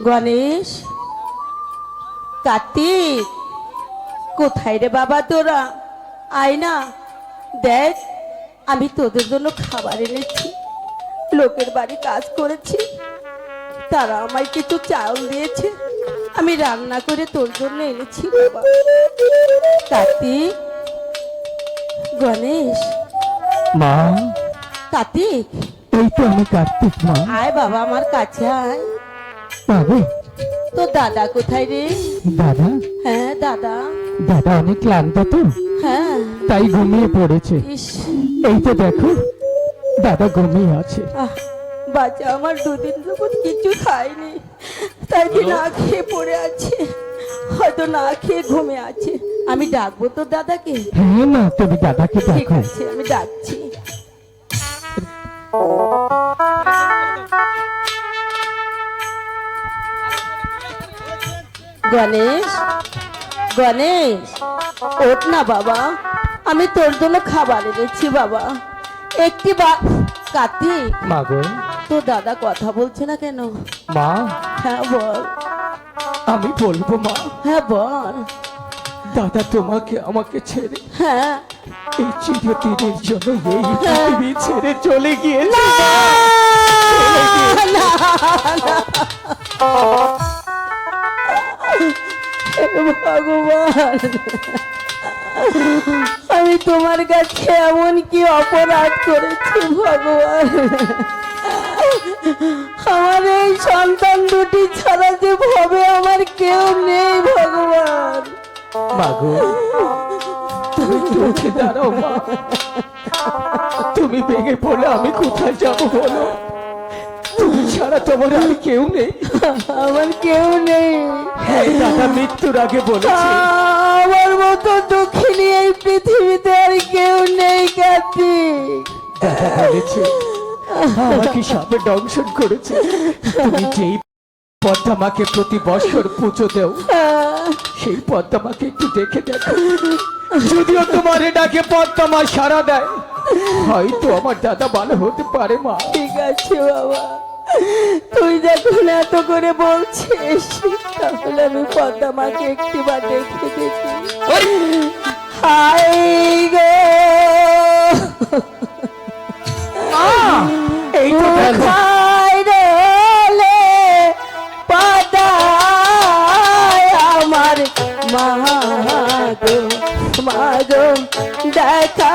গণেশ কার্তিক কোথায় রে বাবা তোরা? আয় না দেখ আমি তোদের জন্য খাবার এনেছি লোকের বাড়ি কাজ করেছি তারা আমায় কিছু চাউল দিয়েছে আমি রান্না করে তোর জন্য এনেছি বাবা। কার্তিক গণেশ। মা কার্তিক। এই তো আমি কার্তিক মা। আয় বাবা আমার কাছে আয়। পাবে তো দাদা কোথায় রে? দাদা? হ্যাঁ দাদা। দাদা অনেক ক্লান্ত তো। হ্যাঁ। তাই ঘুমিয়ে পড়েছে। এই তো দেখো দাদা ঘুমিয়ে আছে। বাচ্চা আমার দুদিন যখন কিছু খায়নি। তাই কি না খেয়ে পড়ে আছে। হয়তো না খেয়ে ঘুমে আছে। আমি ডাকবো তো দাদাকে। হ্যাঁ মা তুমি দাদাকে ঠিক আছে আমি ডাকছি। গণেশ গণেশ ওঠ না বাবা। আমি তোর জন্য খাবার এনেছি বাবা। একটি বা কার্তিক মা গো। তো দাদা কথা বলছে না কেন? মা? হ্যাঁ বল। আমি বলব মা। হ্যাঁ বল। দাদা তোমাকে আমাকে ছেড়ে হ্যাঁ। এই চিরদিনের জন্য এই পৃথিবী ছেড়ে চলে গিয়েছে ভগবান। আমি তোমার কাছে এমন কি অপরাধ করেছি ভগবান? আমার এই সন্তান দুটি ছাড়া যে ভবে আমার কেউ নেই ভগবান। তুমি চোখে দাঁড়াও মা। তুমি ভেঙে পড়লে আমি কোথায় যাব বলো? তুমি ছাড়া তোমার আর কেউ নেই। আমার কেউ নেই। দাদা মৃত্যুর আগে বলেছে। আমার মতো দুঃখিনী এই পৃথিবীতে আর কেউ নেই কার্তিক। দাদা বলেছে আমাকে সাপে দংশন করেছে। তুমি যেই পদ্মামাকে প্রতি বছর পুজো দেও সেই পদ্মামাকে একটু দেখে দেখো। যদিও তোমার ডাকে পদ্মামা সারা দেয় হয়তো আমার দাদা ভালো হতে পারে মা। ঠিক আছে বাবা। তুই যখন এত করে বলছিস। তাহলে আমি পদ্মা মাকে একটি বার দেখে। দেখি হাই গো! এই তো দেখো কোথায় রলে আমার মা গো মা দেখা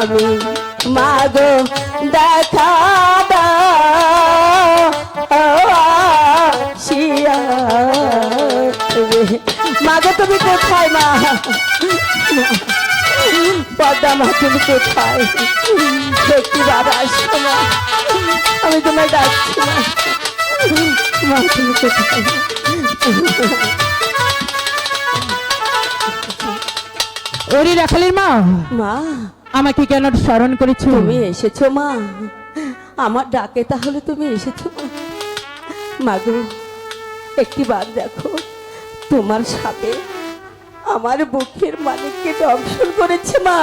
আমি মাগো দেখা মাগো তুমি কোথায় মা? পদ্মা মা তুমি কোথায়? একটি বাবা আমি তোমার ডাকছি মা তুমি কোথায়? ওরে রাখালের মা। মা। আমাকে কেন স্মরণ করেছ? তুমি এসেছ মা। আমার ডাকে তাহলে তুমি এসেছ মা। মাগো একটি বার দেখো তোমার সাপে আমার বুকের মালিককে দংশন করেছে মা।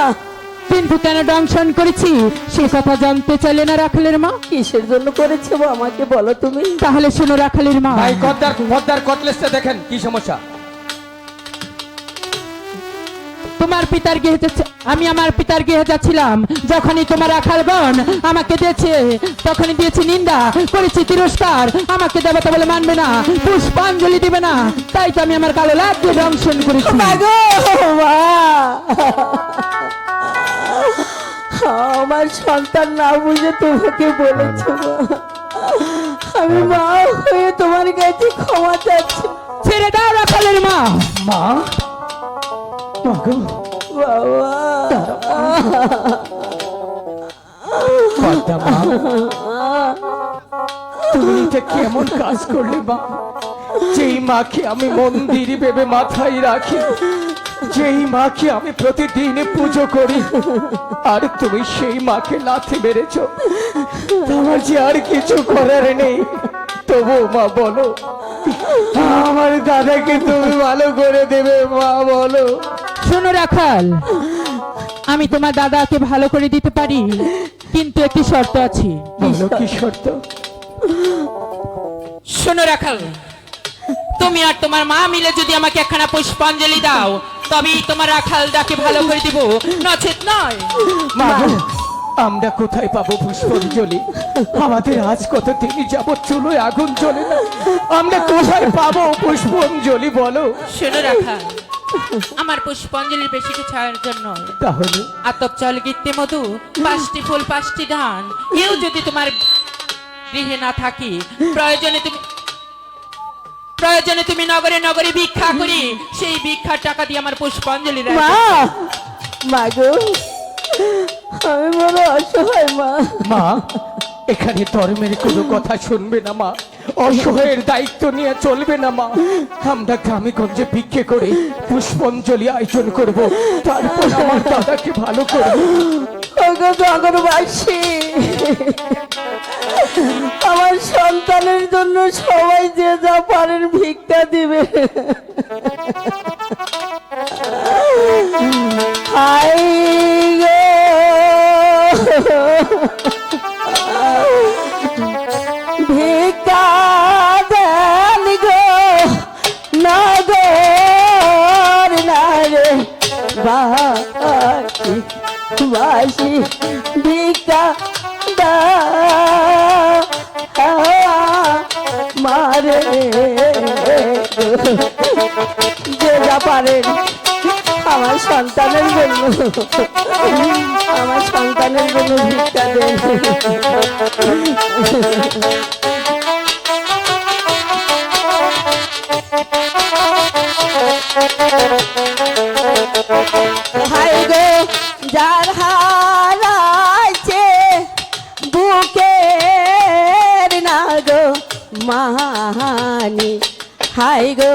কিন্তু কেন দংশন করেছি? সে কথা জানতে চাইলে না রাখালের মা? কিসের জন্য করেছে আমাকে বলো তুমি? তাহলে শোনো রাখালের মা। ভাই কদ্দার পদ্মার কটলেসটা দেখেন কি সমস্যা? তোমার পিতার গৃহে আমি আমার পিতার গৃহে যাচ্ছিলাম। যখনই তোমার রাখাল বোন আমাকে দিয়েছে তখনই দিয়েছি নিন্দা করেছি তিরস্কার। আমাকে দেবতা বলে মানবে না পুষ্পাঞ্জলি দিবে না। তাই তো আমি আমার কালো লাভ দিয়ে দংশন করেছি আমার সন্তান না বুঝে তোমাকে বলেছে আমি মা হয়ে তোমার কাছে ক্ষমা চাচ্ছি। ছেড়ে দাও রাখালের মা। মা? তুমি কেমন কাজ করলে মা যেই মাকে আমি মন্দির ভেবে মাথায় রাখি, যেই মাকে আমি প্রতিদিন পুজো করি, আর তুমি সেই মাকে লাথি মেরেছ। তোমার যে আর কিছু করার নেই, তবু মা বলো, আমার দাদাকে তুমি ভালো করে দেবে, মা বলো। শোনো রাখাল আমি তোমার দাদাকে ভালো করে দিতে পারি কিন্তু একটি শর্ত আছে। কি শর্ত? শোনো রাখাল তুমি আর তোমার মা মিলে যদি আমাকে একখানা পুষ্পাঞ্জলি দাও তবেই তোমার রাখাল ডাকে ভালো করে দিব। নচেত নয়। মা আমরা কোথায় পাবো পুষ্পাঞ্জলি? আমাদের আজ কত দিন যাবৎ চুলোয় আগুন চলে না? আমরা কোথায় পাবো পুষ্পাঞ্জলি বলো? শোনো রাখাল আমার পুষ্পাঞ্জলির বেশি কিছু আয়োজন নয় তাহলে? আতপ চল গীতে মধু পাঁচটি ফুল পাঁচটি ধান কেউ যদি তোমার গৃহে না থাকি প্রয়োজনে তুমি প্রয়োজনে তুমি নগরে নগরে ভিক্ষা করি সেই ভিক্ষার টাকা দিয়ে আমার পুষ্পাঞ্জলি মা! মা গো! আমি বড় অসহায় মা। মা? এখানে ধর্মের কোনো কথা শুনবে না মা। অসহায়ের দায়িত্ব নিয়ে চলবে না মা। আমরা গ্রামে গঞ্জে ভিক্ষে করে পুষ্পাঞ্জলি আয়োজন করব। তারপর আমার দাদাকে ভালো করব আমার সন্তানের জন্য সবাই যে যা পারেন ভিক্ষা দিবে। হাই বাসি ভিক্ষা দা মারে। যে যা পারেন আমার সন্তানের জন্য, আমার সন্তানের জন্য ভিক্ষা দেন মানি হাই গো,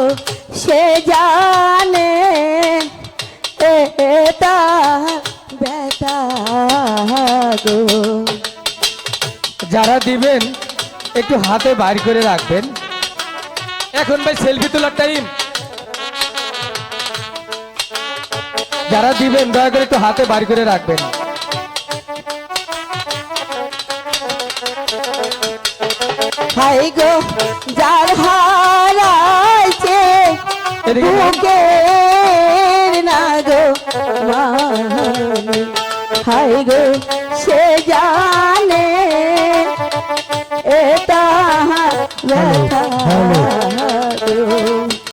সে জানে গো। যারা দিবেন, একটু হাতে বাইর করে রাখবেন। এখন ভাই সেলফি তোলার টাইম যারা দিবেন, দয়া করে একটু হাতে বাইর করে রাখবেন। হাই গো যার হারাইছে বুকে না। গো হাই গো সে যা